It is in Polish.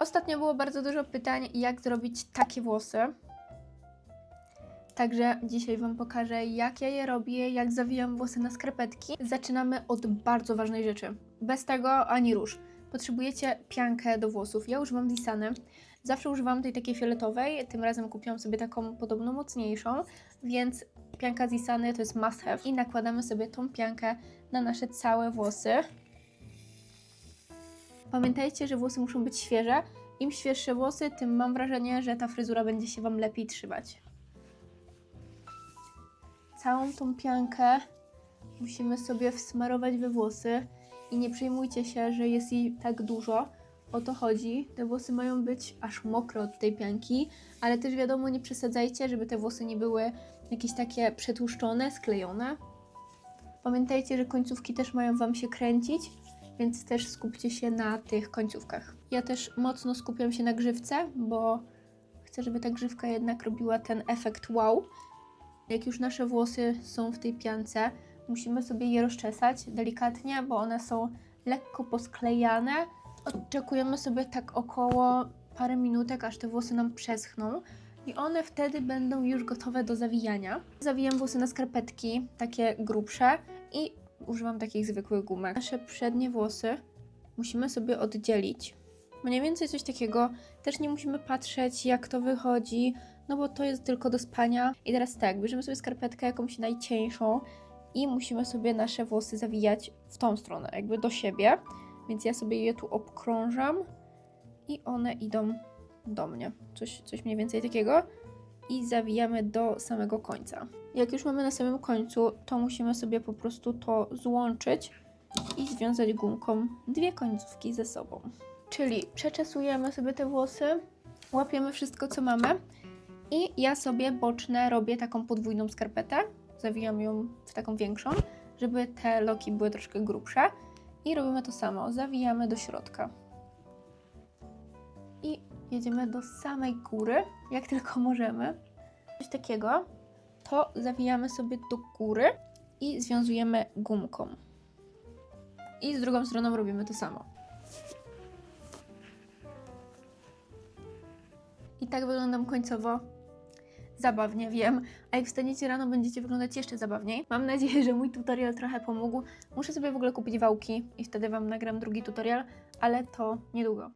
Ostatnio było bardzo dużo pytań, jak zrobić takie włosy. Także dzisiaj Wam pokażę, jak ja je robię, jak zawijam włosy na skarpetki. Zaczynamy od bardzo ważnej rzeczy. Bez tego ani róż. Potrzebujecie piankę do włosów. Ja używam Disany. Zawsze używam tej takiej fioletowej, tym razem kupiłam sobie taką podobno mocniejszą, więc pianka z Disany to jest must have. I nakładamy sobie tą piankę na nasze całe włosy. Pamiętajcie, że włosy muszą być świeże. Im świeższe włosy, tym mam wrażenie, że ta fryzura będzie się Wam lepiej trzymać. Całą tą piankę musimy sobie wsmarować we włosy i nie przejmujcie się, że jest jej tak dużo. O to chodzi. Te włosy mają być aż mokre od tej pianki, ale też wiadomo, nie przesadzajcie, żeby te włosy nie były jakieś takie przetłuszczone, sklejone. Pamiętajcie, że końcówki też mają Wam się kręcić, więc też skupcie się na tych końcówkach. Ja też mocno skupiam się na grzywce, bo chcę, żeby ta grzywka jednak robiła ten efekt wow. Jak już nasze włosy są w tej piance, musimy sobie je rozczesać delikatnie, bo one są lekko posklejane. Oczekujemy sobie tak około parę minutek, aż te włosy nam przeschną i one wtedy będą już gotowe do zawijania. Zawijam włosy na skarpetki, takie grubsze i używam takich zwykłych gumek. Nasze przednie włosy musimy sobie oddzielić. Mniej więcej coś takiego. Też nie musimy patrzeć, jak to wychodzi, no bo to jest tylko do spania. I teraz tak, bierzemy sobie skarpetkę jakąś najcieńszą i musimy sobie nasze włosy zawijać w tą stronę, jakby do siebie. Więc ja sobie je tu obkrążam i one idą do mnie. Coś, coś mniej więcej takiego. I zawijamy do samego końca. Jak już mamy na samym końcu, to musimy sobie po prostu to złączyć i związać gumką dwie końcówki ze sobą. Czyli przeczesujemy sobie te włosy, łapiemy wszystko, co mamy i ja sobie boczne robię taką podwójną skarpetę. Zawijam ją w taką większą, żeby te loki były troszkę grubsze. I robimy to samo. Zawijamy do środka. I jedziemy do samej góry, jak tylko możemy. Coś takiego. To zawijamy sobie do góry i związujemy gumką. I z drugą stroną robimy to samo. I tak wyglądam końcowo. Zabawnie, wiem. A jak wstaniecie rano, będziecie wyglądać jeszcze zabawniej. Mam nadzieję, że mój tutorial trochę pomógł. Muszę sobie w ogóle kupić wałki i wtedy Wam nagram drugi tutorial, ale to niedługo.